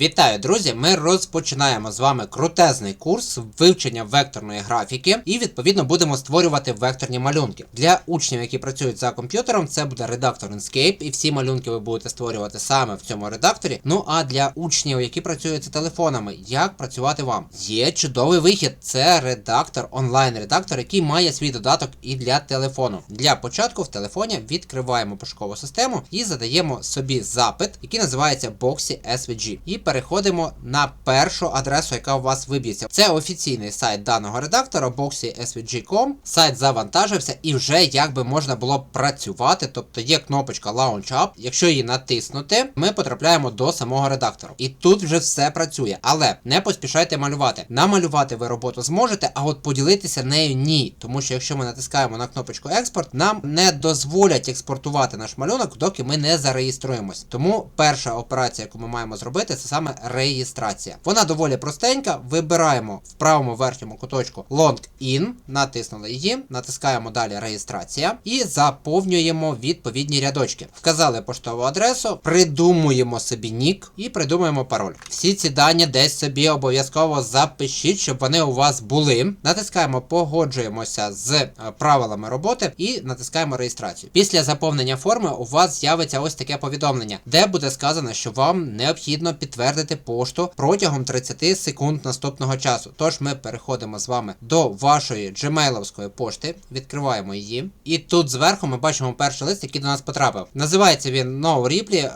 Вітаю, друзі! Ми розпочинаємо з вами крутезний курс вивчення векторної графіки, і відповідно будемо створювати векторні малюнки. Для учнів, які працюють за комп'ютером, це буде редактор Inkscape, і всі малюнки ви будете створювати саме в цьому редакторі. Ну а для учнів, які працюють за телефонами, як працювати вам? Є чудовий вихід. Це редактор, онлайн-редактор, який має свій додаток і для телефону. Для початку в телефоні відкриваємо пошукову систему і задаємо собі запит, який називається Boxy SVG. І переходимо на першу адресу, яка у вас виб'ється. Це офіційний сайт даного редактора boxysvg.com. Сайт завантажився і вже якби можна було працювати. Тобто є кнопочка Launch Up. Якщо її натиснути, ми потрапляємо до самого редактора. І тут вже все працює. Але не поспішайте малювати. Намалювати ви роботу зможете, а от поділитися нею ні. Тому що якщо ми натискаємо на кнопочку експорт, нам не дозволять експортувати наш малюнок, доки ми не зареєструємось. Тому перша операція, яку ми маємо зробити, це саме реєстрація. Вона доволі простенька. Вибираємо в правому верхньому куточку Login, натиснули її, натискаємо далі реєстрація і заповнюємо відповідні рядочки. Вказали поштову адресу, придумуємо собі нік і придумуємо пароль. Всі ці дані десь собі обов'язково запишіть, щоб вони у вас були. Натискаємо погоджуємося з е, правилами роботи і натискаємо реєстрацію. Після заповнення форми у вас з'явиться ось таке повідомлення, де буде сказано, що вам необхідно підтвердити пошту протягом 30 секунд наступного часу. Тож ми переходимо з вами до вашої gmailовської пошти, відкриваємо її. І тут зверху ми бачимо перший лист, який до нас потрапив. Називається він No Reply е,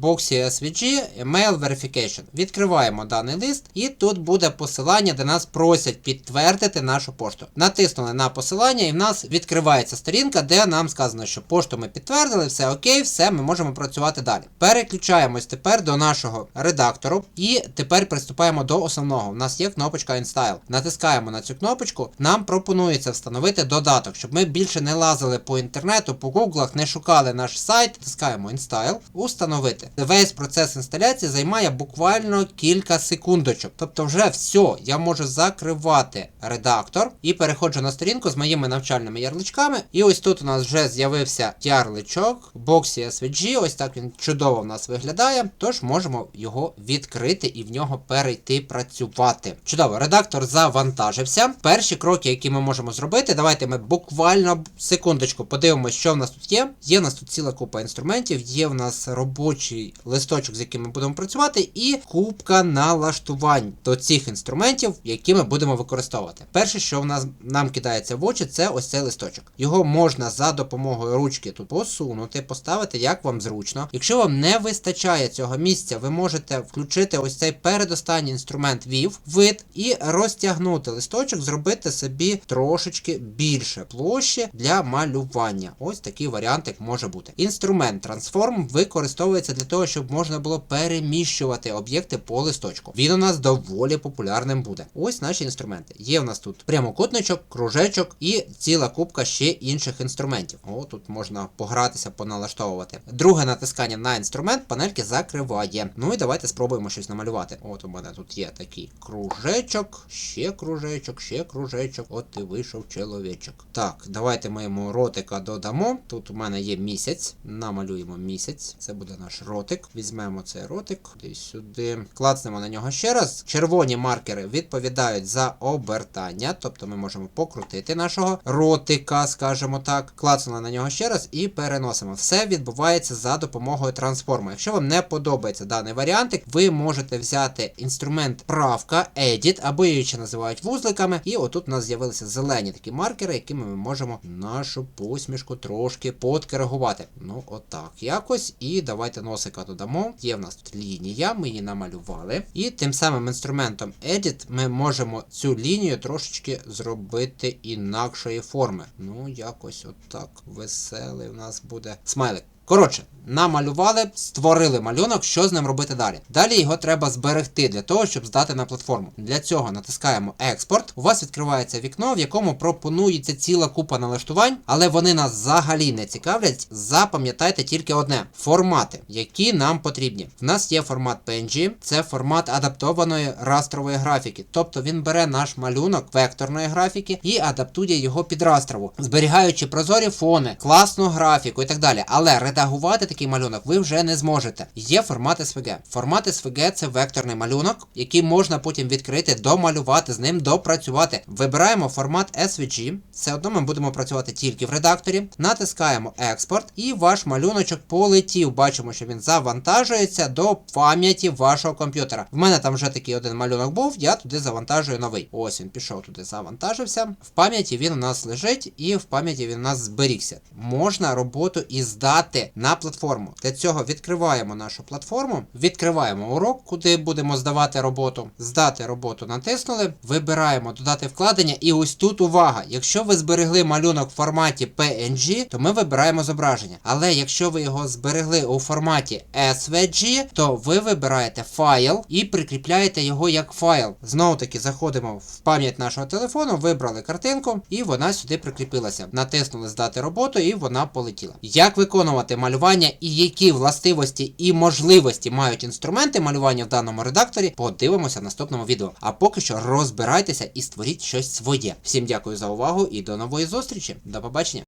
Boxy SVG Email Verification. Відкриваємо даний лист, і тут буде посилання, де нас просять підтвердити нашу пошту. Натиснули на посилання, і в нас відкривається сторінка, де нам сказано, що пошту ми підтвердили, все окей, все, ми можемо працювати далі. Переключаємось тепер до нашого редактору, і тепер приступаємо до основного. У нас є кнопочка Install. Натискаємо на цю кнопочку. Нам пропонується встановити додаток, щоб ми більше не лазили по інтернету, по гуглах, не шукали наш сайт. Натискаємо Install, установити. Весь процес інсталяції займає буквально кілька секундочок. Тобто, вже все, я можу закривати редактор і переходжу на сторінку з моїми навчальними ярличками. І ось тут у нас вже з'явився ярличок Boxy SVG. Ось так він чудово в нас виглядає. Тож можемо його відкрити і в нього перейти працювати. Чудово, редактор завантажився. Перші кроки, які ми можемо зробити, давайте ми буквально секундочку подивимося, що в нас тут є. Є в нас тут ціла купа інструментів, є в нас робочий листочок, з яким ми будемо працювати, і кубка налаштувань до цих інструментів, які ми будемо використовувати. Перше, що в нас нам кидається в очі, це ось цей листочок. Його можна за допомогою ручки тут посунути, поставити як вам зручно. Якщо вам не вистачає цього місця, ви можете включити ось цей передостанній інструмент View, вид і розтягнути листочок, зробити собі трошечки більше площі для малювання. Ось такий варіантик може бути. Інструмент Transform використовується для того, щоб можна було переміщувати об'єкти по листочку. Він у нас доволі популярним буде. Ось наші інструменти. Є в нас тут прямокутничок, кружечок і ціла кубка ще інших інструментів. О, тут можна погратися, поналаштовувати. Друге натискання на інструмент панельки закриває. Ну і давайте спробуємо щось намалювати. От у мене тут є такий кружечок, ще кружечок, ще кружечок. От і вийшов чоловічок. Так, давайте ми йому ротика додамо. Тут у мене є місяць. Намалюємо місяць. Це буде наш ротик. Візьмемо цей ротик. Десь сюди. Клацнемо на нього ще раз. Червоні маркери відповідають за обертання, тобто ми можемо покрутити нашого ротика, скажімо так. Клацнули на нього ще раз і переносимо. Все відбувається за допомогою трансформу. Якщо вам не подобається даний варіантик, ви можете взяти інструмент правка, Edit, або її ще називають вузликами. І отут у нас з'явилися зелені такі маркери, якими ми можемо нашу посмішку трошки подкоригувати. Ну, отак якось. І давайте носика додамо. Є в нас тут лінія, ми її намалювали. І тим самим інструментом Edit ми можемо цю лінію трошечки зробити інакшої форми. Ну, якось отак. Веселий у нас буде смайлик. Коротше, намалювали, створили малюнок, що з ним робити далі. Далі його треба зберегти для того, щоб здати на платформу. Для цього натискаємо експорт. У вас відкривається вікно, в якому пропонується ціла купа налаштувань, але вони нас взагалі не цікавлять. Запам'ятайте тільки одне: формати, які нам потрібні. В нас є формат PNG, це формат адаптованої растрової графіки. Тобто він бере наш малюнок векторної графіки і адаптує його під растрову, зберігаючи прозорі фони, класну графіку і так далі. Але редагувати такий малюнок ви вже не зможете. Є формат SVG. Формат SVG це векторний малюнок, який можна потім відкрити, домалювати з ним, допрацювати. Вибираємо формат SVG. Все одно ми будемо працювати тільки в редакторі. Натискаємо експорт, і ваш малюночок полетів. Бачимо, що він завантажується до пам'яті вашого комп'ютера. В мене там вже такий один малюнок був, я туди завантажую новий. Ось він пішов туди, завантажився. В пам'яті він у нас лежить, і в пам'яті він у нас зберігся. Можна роботу і здати на платформу. Для цього відкриваємо нашу платформу, відкриваємо урок, куди будемо здавати роботу. Здати роботу натиснули, вибираємо додати вкладення, і ось тут увага. Якщо ви зберегли малюнок в форматі PNG, то ми вибираємо зображення. Але якщо ви його зберегли у форматі SVG, то ви вибираєте файл і прикріпляєте його як файл. Знову таки заходимо в пам'ять нашого телефону, вибрали картинку, і вона сюди прикріпилася. Натиснули здати роботу, і вона полетіла. Як виконувати малювання і які властивості і можливості мають інструменти малювання в даному редакторі, подивимося в наступному відео. А поки що розбирайтеся і створіть щось своє. Всім дякую за увагу і до нової зустрічі. До побачення.